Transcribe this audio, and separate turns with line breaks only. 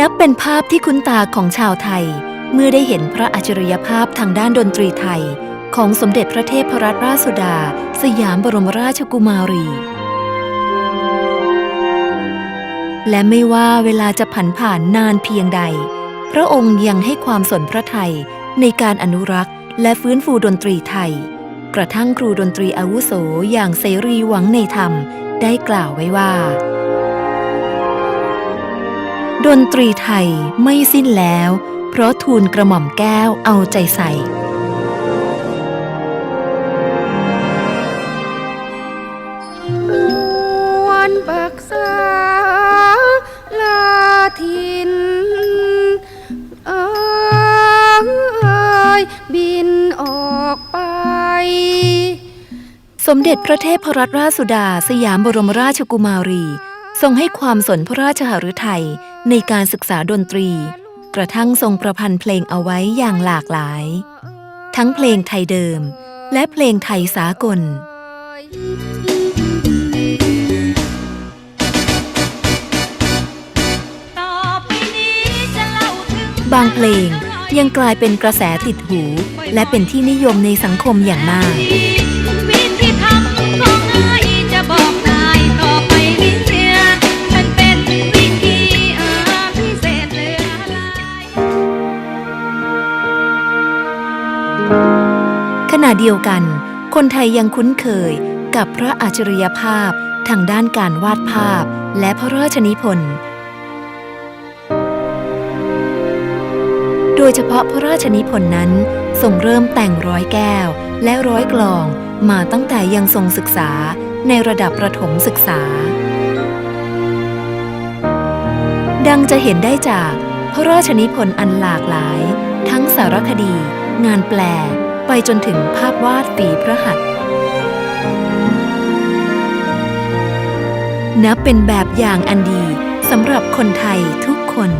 นับเป็นภาพที่คุ้นตาของชาวไทย เมื่อได้เห็นพระอัจฉริยภาพทางด้านดนตรีไทย ของสมเด็จพระเทพรัตนราชสุดา สยามบรมราชกุมารี และไม่ว่าเวลาจะผันผ่านนานเพียงใด พระองค์ยังให้ความสนพระไทยในการอนุรักษ์ และฟื้นฟูดนตรีไทย กระทั่งครูดนตรีอาวุโสอย่างเสรีหวังในธรรม ได้กล่าวไว้ว่า ดนตรีไทยไม่สิ้นแล้ว เพราะทูลกระหม่อมแก้วเอาใจใส่
วันปักษาลาทินเอยบินออกไป
สมเด็จพระเทพรัตนราชสุดา สยามบรมราชกุมารี ทรงให้ความสนพระราชหฤทัย ในการศึกษาดนตรี กระทั่งทรงประพันธ์เพลงเอาไว้อย่างหลากหลาย ทั้งเพลงไทยเดิม และเพลงไทยสากล บางเพลงยังกลายเป็นกระแสติดหู และเป็นที่นิยมในสังคมอย่างมาก ณะเดียวกัน คนไทยยังคุ้นเคยกับพระอัจฉริยภาพทางด้านการวาดภาพและพระราชนิพนธ์ โดยเฉพาะพระราชนิพนธ์นั้นทรงเริ่มแต่งร้อยแก้วและร้อยกลองมาตั้งแต่ยังทรงศึกษาในระดับประถมศึกษา ดังจะเห็นได้จากพระราชนิพนธ์อันหลากหลาย ทั้งสารคดี งานแปล ไปจนถึงภาพวาดฝีพระหัตถ์นับเป็นแบบอย่างอันดีสำหรับคนไทยทุกคน